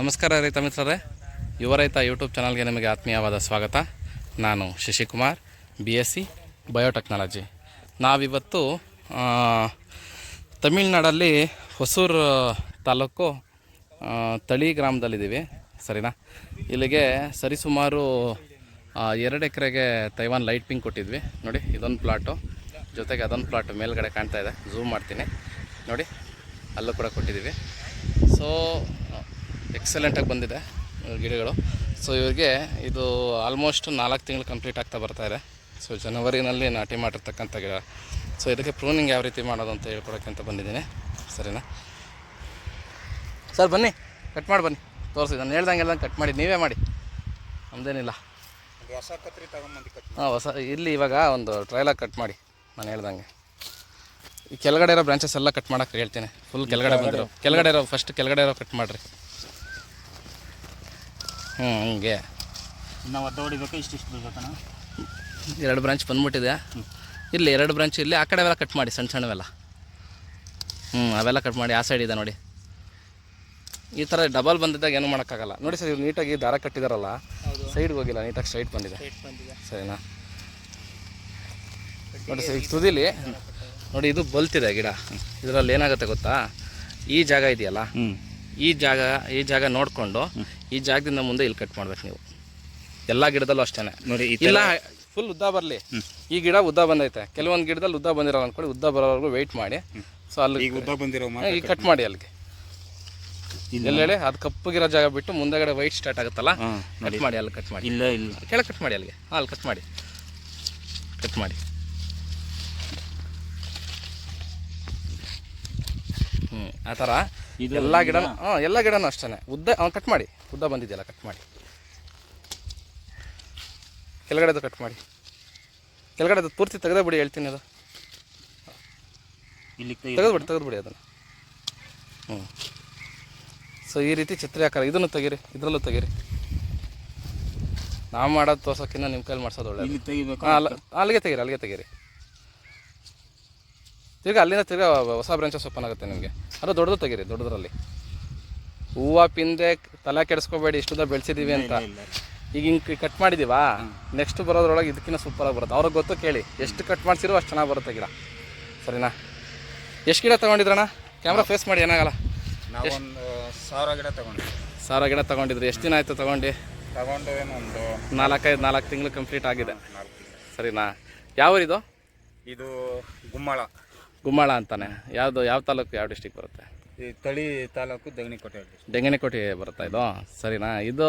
ನಮಸ್ಕಾರ ರೈತ ಮಿತ್ರರೇ ಯುವ ರೈತ ಯೂಟ್ಯೂಬ್ ಚಾನಲ್ಗೆ ನಿಮಗೆ ಆತ್ಮೀಯವಾದ ಸ್ವಾಗತ. ನಾನು Shashikumar B S C biotechnology ನಾವಿವತ್ತು ತಮಿಳ್ನಾಡಲ್ಲಿ ಹೊಸೂರು ತಾಲೂಕು ತಳಿ ಗ್ರಾಮದಲ್ಲಿದ್ದೀವಿ. ಸರಿನಾ? ಇಲ್ಲಿಗೆ ಸರಿಸುಮಾರು ಎರಡು ಎಕರೆಗೆ ತೈವಾನ್ ಲೈಟ್ ಪಿಂಕ್ ಕೊಟ್ಟಿದ್ವಿ. ನೋಡಿ, ಇದೊಂದು ಪ್ಲಾಟು ಜೊತೆಗೆ ಅದೊಂದು ಪ್ಲಾಟ್ ಮೇಲ್ಗಡೆ ಕಾಣ್ತಾ ಇದೆ. ಝೂಮ್ ಮಾಡ್ತೀನಿ. ನೋಡಿ, ಅಲ್ಲೂ ಕೂಡ ಕೊಟ್ಟಿದ್ದೀವಿ. ಸೊ ಎಕ್ಸಲೆಂಟಾಗಿ ಬಂದಿದೆ ಗಿಡಗಳು. ಸೊ ಇವರಿಗೆ ಇದು ಆಲ್ಮೋಸ್ಟ್ ನಾಲ್ಕು ತಿಂಗಳು ಕಂಪ್ಲೀಟ್ ಆಗ್ತಾ ಬರ್ತಾ ಇದೆ. ಸೊ ಜನವರಿನಲ್ಲಿ ನಾಟಿ ಮಾಡಿರ್ತಕ್ಕಂಥ ಗಿಡ. ಸೊ ಇದಕ್ಕೆ ಪ್ರೂನಿಂಗ್ ಯಾವ ರೀತಿ ಮಾಡೋದು ಅಂತ ಹೇಳ್ಕೊಡೋಕ್ಕೆ ಅಂತ ಬಂದಿದ್ದೀನಿ. ಸರಿನಾ? ಸರ್ ಬನ್ನಿ ಕಟ್ ಮಾಡಿ ಬನ್ನಿ. ತೋರಿಸಿ ನಾನು ಹೇಳ್ದಂಗೆ ಹೇಳ್ದಂಗೆ ಕಟ್ ಮಾಡಿ ನೀವೇ ಮಾಡಿ. ನಮ್ದೇನಿಲ್ಲ. ಹೊಸ ಕತ್ರಿ ಹಾಂ ಹೊಸ ಇಲ್ಲಿ ಇವಾಗ ಒಂದು ಟ್ರೈಲಾಗಿ ಕಟ್ ಮಾಡಿ ನಾನು ಹೇಳ್ದಂಗೆ. ಈ ಕೆಳಗಡೆ ಇರೋ ಬ್ರಾಂಚಸ್ ಎಲ್ಲ ಕಟ್ ಮಾಡೋಕೆ ಹೇಳ್ತೀನಿ. ಫುಲ್ ಕೆಳಗಡೆ ಬಂದಿರೋ ಕೆಳಗಡೆ ಇರೋ ಫಸ್ಟ್ ಕೆಳಗಡೆ ಇರೋ ಕಟ್ ಮಾಡಿರಿ. ಹ್ಞೂ ಹಂಗೆ. ಇನ್ನು ಬೇಕಾ ಹೊಡಿಬೇಕು? ಇಷ್ಟಿಷ್ಟು ಬೀಳ್ಬೇಕಣ್ಣ ಎರಡು ಬ್ರಾಂಚ್ ಬಂದ್ಬಿಟ್ಟಿದೆ. ಇಲ್ಲಿ ಎರಡು ಬ್ರಾಂಚ್ ಇಲ್ಲಿ ಆ ಕಡೆ ಅವೆಲ್ಲ ಕಟ್ ಮಾಡಿ ಸಣ್ಣ ಸಣ್ಣವೆಲ್ಲ. ಹ್ಞೂ ಅವೆಲ್ಲ ಕಟ್ ಮಾಡಿ ಆ ಸೈಡ್ ಇದೆ ನೋಡಿ. ಈ ಥರ ಡಬಲ್ ಬಂದಿದ್ದಾಗ ಏನೂ ಮಾಡೋಕ್ಕಾಗಲ್ಲ. ನೋಡಿ ಸರ್ ಇವ್ರು ನೀಟಾಗಿ ದಾರ ಕಟ್ಟಿದಾರಲ್ಲ ಸೈಡ್ಗೆ ಹೋಗಿಲ್ಲ ನೀಟಾಗಿ ಸ್ಟ್ರೈಟ್ ಬಂದಿದೆ. ಸರಿನಾ? ನೋಡಿ ಸರ್ ಈಗ ತುದಿಲಿ ನೋಡಿ ಇದು ಬಲ್ತಿದೆ ಗಿಡ. ಇದರಲ್ಲಿ ಏನಾಗುತ್ತೆ ಗೊತ್ತಾ? ಈ ಜಾಗ ಇದೆಯಲ್ಲ? ಈ ಜಾಗ ಈ ಜಾಗ ನೋಡಿಕೊಂಡು ಈ ಜಾಗದಿಂದ ಮುಂದೆ ಇಲ್ಲಿ ಕಟ್ ಮಾಡ್ಬೇಕು ನೀವು. ಎಲ್ಲ ಗಿಡದಲ್ಲೂ ಅಷ್ಟೇ ನೋಡಿ ಇಲ್ಲ ಫುಲ್ ಉದ್ದ ಬರಲಿ. ಈ ಗಿಡ ಉದ್ದ ಬಂದೈತೆ. ಕೆಲವೊಂದು ಗಿಡದಲ್ಲಿ ಉದ್ದ ಬಂದಿರಲ್ಲ ಅನ್ಕೊಳ್ಳಿ ಉದ್ದ ಬರೋವರೆಗೂ ವೆಯ್ಟ್ ಮಾಡಿ. ಸೊ ಅಲ್ಲಿ ಈಗ ಉದ್ದ ಬಂದಿರೋ ಈಗ ಕಟ್ ಮಾಡಿ. ಅಲ್ಲಿಗೆ. ಎಲ್ಲೆಡೆ ಹೇಳಿ? ಅದು ಕಪ್ಪಗಿರೋ ಜಾಗ ಬಿಟ್ಟು ಮುಂದೆಗಡೆ ವೈಟ್ ಸ್ಟಾರ್ಟ್ ಆಗುತ್ತಲ್ಲ? ಕಟ್ ಮಾಡಿ ಅಲ್ಲಿ ಕಟ್ ಮಾಡಿ. ಇಲ್ಲ ಇಲ್ಲ. ಕೆಳಗೆ ಕಟ್ ಮಾಡಿ ಅಲ್ಲಿಗೆ. ಹಾಂ ಅಲ್ಲಿ ಕಟ್ ಮಾಡಿ. ಕಟ್ ಮಾಡಿ. ಹ್ಞೂ ಆ ಥರ ಎಲ್ಲ ಗಿಡ ಹಾಂ ಎಲ್ಲ ಗಿಡನೂ ಅಷ್ಟೇ ಉದ್ದ ಕಟ್ ಮಾಡಿ. ಉದ್ದ ಬಂದಿದೆಯಲ್ಲ ಕಟ್ ಮಾಡಿ. ಕೆಳಗಡೆದು ಕಟ್ ಮಾಡಿ. ಕೆಳಗಡೆದು ಪೂರ್ತಿ ತೆಗೆದೇ ಬಿಡಿ ಹೇಳ್ತೀನಿ ಅದು. ಇಲ್ಲಿ ತೆಗೆದ್ಬಿಡಿ ತೆಗೆದ್ಬಿಡಿ ಅದನ್ನು. ಹ್ಞೂ ಸೊ ಈ ರೀತಿ ಚಿತ್ರ ಆಕಾರ ಇದನ್ನು ತೆಗೀರಿ ಇದರಲ್ಲೂ ತೆಗೀರಿ. ನಾವು ಮಾಡೋದು ತೋರ್ಸೋಕ್ಕಿಂತ ನಿಮ್ಮ ಕೈಲಿ ಮಾಡ್ಸೋದು ಒಳ್ಳೆ ಅಲ್ಲ ಅಲ್ಲಿಗೆ ತೆಗೀರಿ ಅಲ್ಲಿಗೆ ತೆಗೀರಿ. ತಿರ್ಗಾ ಅಲ್ಲಿಂದ ತಿರ್ಗಿ ಹೊಸ ಬ್ರಾಂಚಸ್ ಓಪನ್ ಆಗುತ್ತೆ ನಿಮಗೆ. ಅದು ದೊಡ್ಡದು ತೆಗೀರಿ ದೊಡ್ಡದ್ರಲ್ಲಿ. ಹೂವು ಪಿಂದೆ ತಲೆ ಕೆಡಿಸ್ಕೋಬೇಡಿ ಇಷ್ಟುದ ಬೆಳೆಸಿದ್ದೀವಿ ಅಂತ. ಈಗ ಹಿಂಗೆ ಕಟ್ ಮಾಡಿದ್ದೀವಾ ನೆಕ್ಸ್ಟ್ ಬರೋದ್ರೊಳಗೆ ಇದಕ್ಕಿಂತ ಸೂಪರಾಗಿ ಬರುತ್ತೆ. ಅವ್ರಿಗೆ ಗೊತ್ತು ಕೇಳಿ ಎಷ್ಟು ಕಟ್ ಮಾಡ್ಸಿರೋ ಅಷ್ಟು ಚೆನ್ನಾಗಿ ಬರುತ್ತೆ ಗಿಡ. ಸರಿನಾ? ಎಷ್ಟು ಗಿಡ ತೊಗೊಂಡಿದ್ರಣ್ಣ? ಕ್ಯಾಮ್ರಾ ಫೇಸ್ ಮಾಡಿ ಏನಾಗಲ್ಲ? ನಾವೊಂದು ಸಾವಿರ ಗಿಡ ತಗೊಂಡ್ವಿ ಸಾವಿರ ಗಿಡ ತೊಗೊಂಡಿದ್ರಿ. ಎಷ್ಟು ದಿನ ಆಯಿತು ತೊಗೊಂಡು? ತಗೊಂಡು ಏನೊಂದು ನಾಲ್ಕೈದು ನಾಲ್ಕು ತಿಂಗಳು ಕಂಪ್ಲೀಟ್ ಆಗಿದೆ. ಸರಿನಾ? ಯಾವ ಇದು ಇದು ಗುಮ್ಮಳ. ಗುಮ್ಮಾಳ ಅಂತಾನೆ. ಯಾವುದು ಯಾವ ತಾಲೂಕು ಯಾವ ಡಿಸ್ಟಿಕ್ ಬರುತ್ತೆ? ಈ ತಳಿ ತಾಲೂಕು ದಗಣಿಕೋಟೆ ಹಳ್ಳಿ. ಡೆಂಗನಕೋಟೆ ಬರುತ್ತಾ ಇದು? ಸರಿನಾ? ಇದು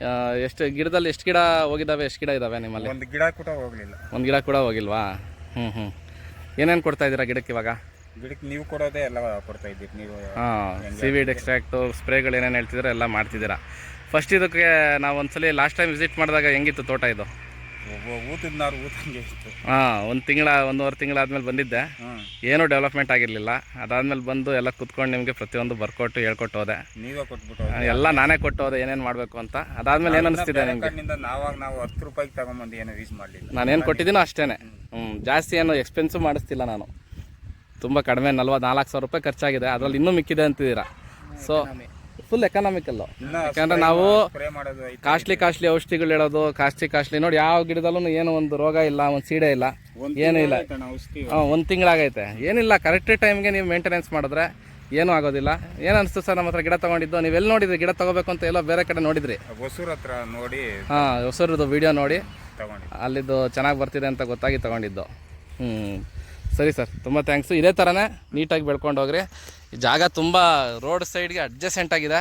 ಆ, ಎಷ್ಟು ಗಿಡದಲ್ಲಿ ಎಷ್ಟು ಗಿಡ ಹೋಗಿದ್ದಾವೆ ಎಷ್ಟು ಗಿಡ ಇದ್ದಾವೆ ನಿಮ್ಮಲ್ಲಿ? ಒಂದು ಗಿಡ ಕೂಡ ಹೋಗಲಿಲ್ಲ. ಒಂದು ಗಿಡ ಕೂಡ ಹೋಗಿಲ್ವಾ? ಹ್ಞೂ ಹ್ಞೂ ಏನೇನು ಕೊಡ್ತಾ ಇದ್ದೀರಾ ಗಿಡಕ್ಕೆ ಇವಾಗ? ಗಿಡಕ್ಕೆ ನೀವು ಕೊಡೋದೇ ಎಲ್ಲ ಕೊಡ್ತಾ ಇದ್ದೀರಿ. ನೀವು ಹಾಂ ಸಿವಿಡ್ ಎಕ್ಸ್ಟ್ರಾಕ್ಟು ಸ್ಪ್ರೇಗಳು ಏನೇನು ಹೇಳ್ತಿದ್ದೀರಾ ಎಲ್ಲ ಮಾಡ್ತಿದ್ದೀರಾ. ಫಸ್ಟ್ ಇದಕ್ಕೆ ನಾವು ಒಂದ್ಸಲಿ ಲಾಸ್ಟ್ ಟೈಮ್ ವಿಸಿಟ್ ಮಾಡಿದಾಗ ಹೆಂಗಿತ್ತು ತೋಟ ಇದು? ಊತದ್ನಾರು ಊತಂಗೆ ಇತ್ತು. ಹಾಂ ಒಂದು ತಿಂಗಳ ಒಂದೂವರೆ ತಿಂಗಳಾದ್ಮೇಲೆ ಬಂದಿದ್ದೆ. ಏನು ಡೆವಲಪ್ಮೆಂಟ್ ಆಗಿರಲಿಲ್ಲ. ಅದಾದ್ಮೇಲೆ ಬಂದು ಎಲ್ಲ ಕುತ್ಕೊಂಡು ನಿಮಗೆ ಪ್ರತಿಯೊಂದು ಬರ್ಕೊಟ್ಟು ಹೇಳ್ಕೊಟ್ಟು ಹೋದೆ. ನೀವೇ ಕೊಟ್ಬಿಟ್ಟು ಎಲ್ಲ ನಾನೇ ಕೊಟ್ಟು ಹೋದೆ ಏನೇನು ಮಾಡಬೇಕು ಅಂತ. ಅದಾದ್ಮೇಲೆ ಏನು ಅನಿಸ್ತಿದೆ ನಿಮಗೆ? ನಾವಾಗ ನಾವು ಹತ್ತು ರೂಪಾಯಿಗೆ ತಗೊಂಬಂದು ಏನು ಯೂಸ್ ಮಾಡಲಿಲ್ಲ. ನಾನೇನು ಕೊಟ್ಟಿದ್ದೀನೋ ಅಷ್ಟೇ ಹ್ಞೂ ಜಾಸ್ತಿ ಏನು ಎಕ್ಸ್ಪೆನ್ಸು ಮಾಡಿಸ್ತಿಲ್ಲ ನಾನು. ತುಂಬ ಕಡಿಮೆ ನಲ್ವತ್ತು ನಾಲ್ಕು ಸಾವಿರ ರೂಪಾಯಿ ಖರ್ಚಾಗಿದೆ. ಅದರಲ್ಲಿ ಇನ್ನೂ ಮಿಕ್ಕಿದೆ ಅಂತಿದ್ದೀರಾ? ಸೊ ಫುಲ್ ಎಕನಾಮಿಕ್ ಇನ್ನ ಯಾಕಂದ್ರೆ ನಾವು ಕಾಸ್ಟ್ಲಿ ಕಾಸ್ಟ್ಲಿ ಔಷಧಿಗಳು ಹೇಳೋದು ಕಾಸ್ಟ್ಲಿ ಕಾಸ್ಟ್ಲಿ ನೋಡಿ ಯಾವ ಗಿಡದಲ್ಲೂ ಏನು ಒಂದು ರೋಗ ಇಲ್ಲ ಒಂದು ಸೀಡೆ ಇಲ್ಲ ಏನೂ ಇಲ್ಲ. ಹಾಂ ಒಂದು ತಿಂಗಳಾಗೈತೆ ಏನಿಲ್ಲ ಕರೆಕ್ಟ್ ಟೈಮ್ಗೆ ನೀವು ಮೇಂಟೆನೆನ್ಸ್ ಮಾಡಿದ್ರೆ ಏನೂ ಆಗೋದಿಲ್ಲ. ಏನು ಅನಿಸ್ತು ಸರ್ ನಮ್ಮ ಹತ್ರ ಗಿಡ ತಗೊಂಡಿದ್ದು? ನೀವು ಎಲ್ಲಿ ನೋಡಿದ್ರಿ ಗಿಡ ತಗೋಬೇಕು ಅಂತ ಎಲ್ಲ ಬೇರೆ ಕಡೆ ನೋಡಿದ್ರಿ? ಹೊಸೂರ್ ಹತ್ರ ನೋಡಿ. ಹಾಂ ಹೊಸೂರದ್ದು ವಿಡಿಯೋ ನೋಡಿ. ಅಲ್ಲಿದ್ದು ಚೆನ್ನಾಗಿ ಬರ್ತಿದೆ ಅಂತ ಗೊತ್ತಾಗಿ ತಗೊಂಡಿದ್ದು. ಹ್ಞೂ ಸರಿ ಸರ್ ತುಂಬ ಥ್ಯಾಂಕ್ಸು ಇದೇ ಥರನೇ ನೀಟಾಗಿ ಬೆಳ್ಕೊಂಡು ಹೋಗ್ರಿ. ಈ ಜಾಗ ತುಂಬ ರೋಡ್ ಸೈಡ್ಗೆ ಅಡ್ಜಸೆಂಟ್ ಆಗಿದೆ.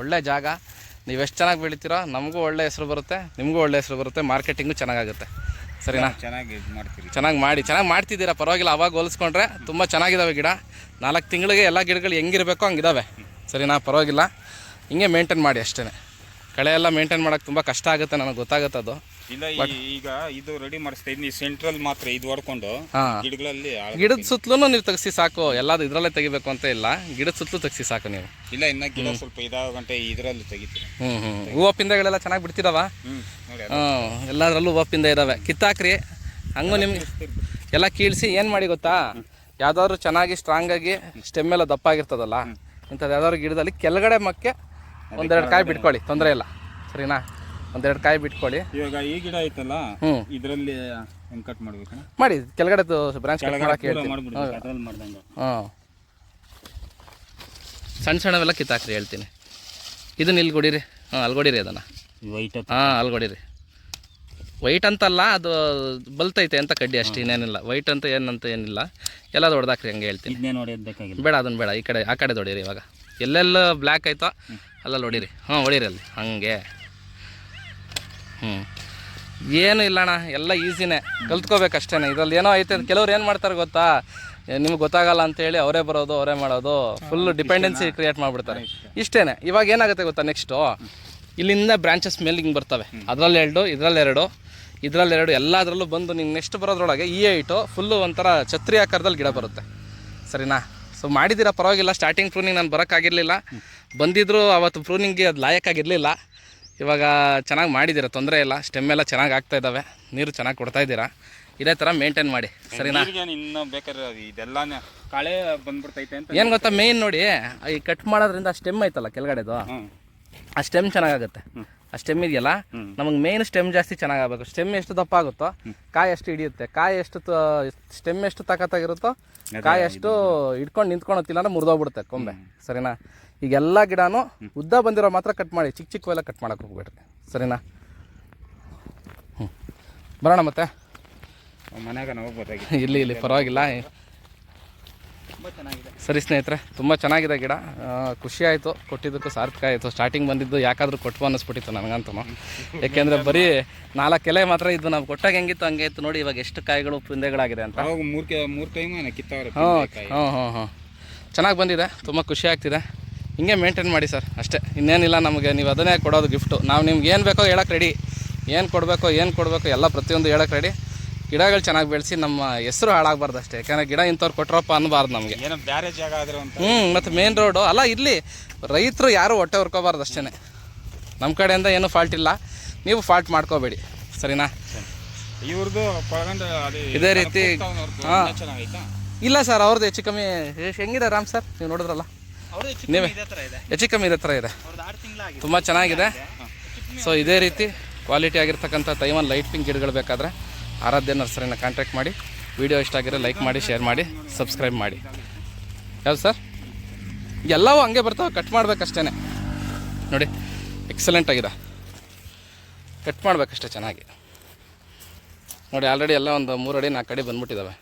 ಒಳ್ಳೆ ಜಾಗ. ನೀವು ಎಷ್ಟು ಚೆನ್ನಾಗಿ ಬೆಳಿತೀರೋ ನಮಗೂ ಒಳ್ಳೆ ಹೆಸರು ಬರುತ್ತೆ ನಿಮಗೂ ಒಳ್ಳೆ ಹೆಸರು ಬರುತ್ತೆ ಮಾರ್ಕೆಟಿಂಗು ಚೆನ್ನಾಗಾಗುತ್ತೆ. ಸರಿನಾ? ಚೆನ್ನಾಗಿ ಮಾಡ್ತೀವಿ ಚೆನ್ನಾಗಿ ಮಾಡಿ ಚೆನ್ನಾಗಿ ಮಾಡ್ತಿದ್ದೀರಾ? ಪರವಾಗಿಲ್ಲ ಅವಾಗ ಹೋಲಿಸ್ಕೊಂಡ್ರೆ ತುಂಬ ಚೆನ್ನಾಗಿದ್ದಾವೆ ಗಿಡ. ನಾಲ್ಕು ತಿಂಗಳಿಗೆ ಎಲ್ಲ ಗಿಡಗಳು ಹೆಂಗಿರಬೇಕೋ ಹಂಗಿದ್ದಾವೆ ಸರಿನಾ? ಪರವಾಗಿಲ್ಲ. ಹಿಂಗೆ ಮೇಂಟೈನ್ ಮಾಡಿ ಅಷ್ಟೇ ಕಳೆ ಎಲ್ಲ ಮೇಂಟೈನ್ ಮಾಡೋಕ್ಕೆ ತುಂಬ ಕಷ್ಟ ಆಗುತ್ತೆ ನನಗೆ ಗೊತ್ತಾಗುತ್ತೆ ಅದು. ಇಲ್ಲ ಈ- ಈಗ ಇದು ರೆಡಿ ಮಾಡಿಸ್ತಾ ಇದ್ದೀನಿ ಸೆಂಟ್ರಲ್ ಮಾತ್ರ ಇದು ಹೊಡ್ಕೊಂಡು ಹಾಂ. ಗಿಡಗಳಲ್ಲಿ ಗಿಡದ ಸುತ್ತಲೂ ನೀವು ತೆಗ್ಸಿ ಸಾಕು. ಎಲ್ಲದು ಇದ್ರಲ್ಲೇ ತೆಗಿಬೇಕು ಅಂತ ಇಲ್ಲ. ಗಿಡದ ಸುತ್ತಲೂ ತೆಗ್ಸಿ ಸಾಕು ನೀವು. ಇಲ್ಲ ಇನ್ನ ಗಿಡ ಸ್ವಲ್ಪ ಇದಾವ ಗಂಟೆ ಇದರಲ್ಲಿ ತೆಗಿತೀನಿ. ಹ್ಞೂ ಹೂವು ಪಿಂದೆಗಳೆಲ್ಲ ಚೆನ್ನಾಗಿ ಬಿಡ್ತಿದಾವ? ಹ್ಮ್ ನೋಡಿ ಹ್ಞೂ ಎಲ್ಲದರಲ್ಲೂ ಹೂವು ಪಿಂದೆ ಇದ್ದಾವೆ ಕಿತ್ತಾಕ್ರಿ. ಹಂಗೂ ನಿಮ್ಗೆ ಎಲ್ಲ ಕೀಳಿಸಿ ಏನು ಮಾಡಿ ಗೊತ್ತಾ? ಯಾವ್ದಾದ್ರು ಚೆನ್ನಾಗಿ ಸ್ಟ್ರಾಂಗ್ ಆಗಿ ಸ್ಟೆಮ್ ಎಲ್ಲ ದಪ್ಪ ಆಗಿರ್ತದಲ್ಲ ಇಂಥದ್ದು ಯಾವ್ದಾದ್ರು ಗಿಡದಲ್ಲಿ ಕೆಳಗಡೆ ಮಕ್ಕೆ ಒಂದೆರಡು ಕಾಯಿ ಬಿಟ್ಕೊಳ್ಳಿ. ತೊಂದರೆ ಇಲ್ಲ. ಸರಿನಾ? ಒಂದೆರಡು ಕಾಯಿ ಬಿಟ್ಕೊಳ್ಳಿ ಇವಾಗ ಈ ಗಿಡ ಐತಲ್ಲ ಹ್ಞೂ ಇದರಲ್ಲಿ ಹೆಂಗ್ ಕಟ್ ಮಾಡ್ಬೇಕು ಮಾಡಿ ಕೆಳಗಡೆ ಬ್ರಾಂಚ್ ಕಟ್ ಕೆಳಗಡೆ ಮಾಡಕ್ಕೆ ಹೇಳ್ತೀನಿ. ಮಾಡ್ಬಿಡ್ಬೇಕು ಅದ್ರಲ್ಲಿ ಮಾಡ್ದಂಗೆ. ಹಾಂ. ಸಣ್ಣ ಸಣ್ಣವೆಲ್ಲ ಕಿತ್ತಾಕ್ರಿ ಹೇಳ್ತೀನಿ. ಇದನ್ನ ಇಲ್ಲಿ ಕೊಡಿರಿ ಹಾಂ ಅಲ್ಲಿ ಕೊಡಿರಿ ಅದನ್ನು ವೈಟ್ ಹಾಂ ಅಲ್ಲಿ ಕೊಡಿರಿ ವೈಟ್ ಅಂತಲ್ಲ ಅದು ಬಲ್ತೈತೆ ಅಂತ ಕಡ್ಡಿ ಅಷ್ಟು ಇನ್ನೇನಿಲ್ಲ. ವೈಟ್ ಅಂತ ಏನಂತ ಏನಿಲ್ಲ. ಎಲ್ಲ ದೊಡ್ದಾಕ್ರಿ ಹಂಗೆ ಹೇಳ್ತೀನಿ. ಇದನ್ನೇ ನೋಡಿ ಬೇಕಾಗಿಲ್ಲ ಬೇಡ ಅದನ್ನು ಬೇಡ. ಈ ಕಡೆ ಆ ಕಡೆ ದೊಡೀರಿ ಇವಾಗ. ಎಲ್ಲೆಲ್ಲ ಬ್ಲ್ಯಾಕ್ ಆಯ್ತೋ ಅಲ್ಲಲ್ಲಿ ಹೊಡೀರಿ ಹಾಂ ಹೊಡೀರಿ ಅಲ್ಲಿ. ಹಂಗೆ. ಹ್ಞೂ ಏನು ಇಲ್ಲಣ್ಣ ಎಲ್ಲ ಈಸಿನೇ. ಕಲ್ತ್ಕೋಬೇಕಷ್ಟೇ ಇದರಲ್ಲಿ ಏನೋ ಐತೆ ಕೆಲವ್ರು ಏನು ಮಾಡ್ತಾರೆ ಗೊತ್ತಾ? ನಿಮ್ಗೆ ಗೊತ್ತಾಗಲ್ಲ ಅಂತೇಳಿ ಅವರೇ ಬರೋದು ಅವರೇ ಮಾಡೋದು ಫುಲ್ ಡಿಪೆಂಡೆನ್ಸಿ ಕ್ರಿಯೇಟ್ ಮಾಡಿಬಿಡ್ತಾರೆ. ಇಷ್ಟೇ. ಇವಾಗ ಏನಾಗುತ್ತೆ ಗೊತ್ತಾ ನೆಕ್ಸ್ಟು ಇಲ್ಲಿಂದ ಬ್ರಾಂಚಸ್ ಮೇಲೆ ಹಿಂಗೆ ಬರ್ತವೆ ಅದರಲ್ಲಿ ಎರಡು ಇದರಲ್ಲಿ ಎರಡು ಇದರಲ್ಲಿ ಎರಡು ಎಲ್ಲದರಲ್ಲೂ ಬಂದು ನಿಂಗೆ ನೆಕ್ಸ್ಟ್ ಬರೋದ್ರೊಳಗೆ ಈ ಐಟು ಫುಲ್ಲು ಒಂಥರ ಛತ್ರಿ ಆಕಾರದಲ್ಲಿ ಗಿಡ ಬರುತ್ತೆ. ಸರಿನಾ? ಸೊ ಮಾಡಿದ್ದೀರಾ ಪರವಾಗಿಲ್ಲ. ಸ್ಟಾರ್ಟಿಂಗ್ ಪ್ರೂನಿಂಗ್ ನಾನು ಬರೋಕ್ಕಾಗಿರಲಿಲ್ಲ. ಬಂದಿದ್ದರೂ ಅವತ್ತು ಪ್ರೂನಿಂಗ್ಗೆ ಅದು ಲಾಯಕ್ಕಾಗಿರಲಿಲ್ಲ. ಇವಾಗ ಚೆನ್ನಾಗಿ ಮಾಡಿದ್ದೀರಾ? ತೊಂದರೆ ಇಲ್ಲ. ಸ್ಟೆಮ್ ಎಲ್ಲ ಚೆನ್ನಾಗಿ ಆಗ್ತಾ ಇದ್ದಾವೆ ನೀರು ಚೆನ್ನಾಗಿ ಕೊಡ್ತಾ ಇದ್ದೀರಾ? ಇದೇ ಥರ ಮೇಂಟೈನ್ ಮಾಡಿ. ಸರಿನಾ? ಇನ್ನ ಬೇಕಾದ್ರೆ ಇದೆಲ್ಲ ಕಳೆ ಬಂದ್ಬಿಡ್ತೈತೆ ಅಂತ ಏನು ಗೊತ್ತಾ? ಮೇಯ್ನ್ ನೋಡಿ ಈ ಕಟ್ ಮಾಡೋದ್ರಿಂದ ಸ್ಟೆಮ್ ಐತಲ್ಲ ಕೆಳಗಡೆದು? ಆ ಸ್ಟೆಮ್ ಚೆನ್ನಾಗಾಗುತ್ತೆ. ಆ ಸ್ಟೆಮ್ ಇದೆಯಲ್ಲ? ನಮಗೆ ಮೇನ್ ಸ್ಟೆಮ್ ಜಾಸ್ತಿ ಚೆನ್ನಾಗಾಗಬೇಕು. ಸ್ಟೆಮ್ ಎಷ್ಟು ದಪ್ಪ ಆಗುತ್ತೋ ಕಾಯಿ ಎಷ್ಟು ಹಿಡಿಯುತ್ತೆ. ಕಾಯಿ ಎಷ್ಟು ಸ್ಟೆಮ್ ಎಷ್ಟು ತಾಕತ್ತಾಗಿರುತ್ತೋ ಕಾಯಿ ಎಷ್ಟು ಹಿಡ್ಕೊಂಡು ನಿಂತ್ಕೊಳತ್ತಿಲ್ಲ ಅಂದ್ರೆ ಮುರಿದೋಗ್ಬಿಡುತ್ತೆ ಕೊಂಬೆ. ಸರಿನಾ? ಈಗ ಎಲ್ಲ ಗಿಡನೂ ಉದ್ದ ಬಂದಿರೋ ಮಾತ್ರ ಕಟ್ ಮಾಡಿ ಚಿಕ್ಕ ಚಿಕ್ಕವೆಲ್ಲ ಕಟ್ ಮಾಡೋಕೆ ಹೋಗ್ಬೇಡ್ರಿ. ಸರಿನಾ? ಹ್ಞೂ ಬರೋಣ ಮತ್ತೆ? ಮನೆಯಾಗ ಹೋಗ್ಬೋದಾಗಿ ಇಲ್ಲಿ ಇಲ್ಲಿ ಪರವಾಗಿಲ್ಲ. ಸರಿ ಸ್ನೇಹಿತರೆ ತುಂಬ ಚೆನ್ನಾಗಿದೆ ಗಿಡ. ಆ, ಖುಷಿ ಆಯಿತು ಕೊಟ್ಟಿದ್ದಕ್ಕೂ ಸಾರ್ಥಕ ಆಯಿತು. ಸ್ಟಾರ್ಟಿಂಗ್ ಬಂದಿದ್ದು ಯಾಕಾದರೂ ಕೊಟ್ಟು ಅನ್ನಿಸ್ಬಿಟ್ಟಿತ್ತು ನನಗಂತೂ. ಯಾಕೆಂದರೆ ಬರೀ ನಾಲ್ಕು ಎಲೆ ಮಾತ್ರ ಇದ್ದು ನಾವು ಕೊಟ್ಟಾಗ ಹೆಂಗಿತ್ತು ಹಂಗೆ ಇತ್ತು ನೋಡಿ ಇವಾಗ ಎಷ್ಟು ಕಾಯಿಗಳು ಪುಂದೆಗಳಾಗಿದೆ ಅಂತ. ಮೂರು ಮೂರು ಟೈಮ್ ಹ್ಞೂ ಹ್ಞೂ ಹ್ಞೂ ಹ್ಞೂ ಚೆನ್ನಾಗಿ ಬಂದಿದೆ ತುಂಬ ಖುಷಿ ಆಗ್ತಿದೆ. ಹಿಂಗೆ ಮೇಂಟೈನ್ ಮಾಡಿ ಸರ್ ಅಷ್ಟೇ. ಇನ್ನೇನಿಲ್ಲ ನಮಗೆ ನೀವು ಅದನ್ನೇ ಕೊಡೋದು ಗಿಫ್ಟು ನಾವು ನಿಮ್ಗೆ ಏನು ಬೇಕೋ ಹೇಳಕ್ಕೆ ರೆಡಿ ಏನು ಕೊಡಬೇಕೋ ಏನು ಕೊಡಬೇಕು ಎಲ್ಲ ಪ್ರತಿಯೊಂದು ಹೇಳಕ್ಕೆ ರೆಡಿ ಗಿಡಗಳು ಚೆನ್ನಾಗಿ ಬೆಳೆಸಿ ನಮ್ಮ ಹೆಸರು ಹಾಳಾಗಬಾರ್ದು ಅಷ್ಟೇ. ಯಾಕಂದರೆ ಗಿಡ ಇಂಥವ್ರು ಕೊಟ್ರಪ್ಪ ಅನ್ನಬಾರ್ದು ನಮಗೆ. ಏನೋ ಬೇರೆ ಜಾಗ ಆದರೂ ಅಂತ. ಹ್ಞೂ ಮತ್ತು ಮೇನ್ ರೋಡು ಅಲ್ಲ ಇಲ್ಲಿ ರೈತರು ಯಾರು ಹೊಟ್ಟೆ ಹೊರ್ಕೋಬಾರ್ದು ಅಷ್ಟೇ ನಮ್ಮ ಕಡೆಯಿಂದ ಏನೂ ಫಾಲ್ಟ್ ಇಲ್ಲ. ನೀವು ಫಾಲ್ಟ್ ಮಾಡ್ಕೋಬೇಡಿ. ಸರಿನಾ? ಇವ್ರದ್ದು ಇದೇ ರೀತಿ ಹಾಂ. ಇಲ್ಲ ಸರ್ ಅವ್ರದ್ದು ಹೆಚ್ಚು ಕಮ್ಮಿ. ಹೆಂಗಿದೆ ರಾಮ್ ಸರ್? ನೀವು ನೋಡಿದ್ರಲ್ಲ? ನೀವೇ? ಹೆಚ್ಚು ಕಮ್ಮಿ ಇದೇ. ಥರ ಇದೆ. ತುಂಬ ಚೆನ್ನಾಗಿದೆ. ಸೊ ಇದೇ ರೀತಿ ಕ್ವಾಲಿಟಿ ಆಗಿರ್ತಕ್ಕಂಥ ತೈವನ್ ಲೈಟ್ ಪಿಂಕ್ ಗಿಡಗಳು ಬೇಕಾದರೆ ಆರಾಧ್ಯ ನರ್ಸರಿನ ಕಾಂಟ್ಯಾಕ್ಟ್ ಮಾಡಿ. ವಿಡಿಯೋ ಇಷ್ಟ ಆಗಿರೋ ಲೈಕ್ ಮಾಡಿ ಶೇರ್ ಮಾಡಿ ಸಬ್ಸ್ಕ್ರೈಬ್ ಮಾಡಿ. ಯಾವ್ದು ಸರ್ ಎಲ್ಲವೂ ಹಂಗೆ ಬರ್ತಾವೆ ಕಟ್ ಮಾಡ್ಬೇಕಷ್ಟೇ ನೋಡಿ ಎಕ್ಸಲೆಂಟ್ ಆಗಿದೆ. ಕಟ್ ಮಾಡಬೇಕಷ್ಟೇ ಚೆನ್ನಾಗಿ. ನೋಡಿ ಆಲ್ರೆಡಿ ಎಲ್ಲ ಒಂದು ಮೂರು ಅಡಿ ನಾಲ್ಕು ಅಡಿ ಬಂದ್ಬಿಟ್ಟಿದ್ದಾವೆ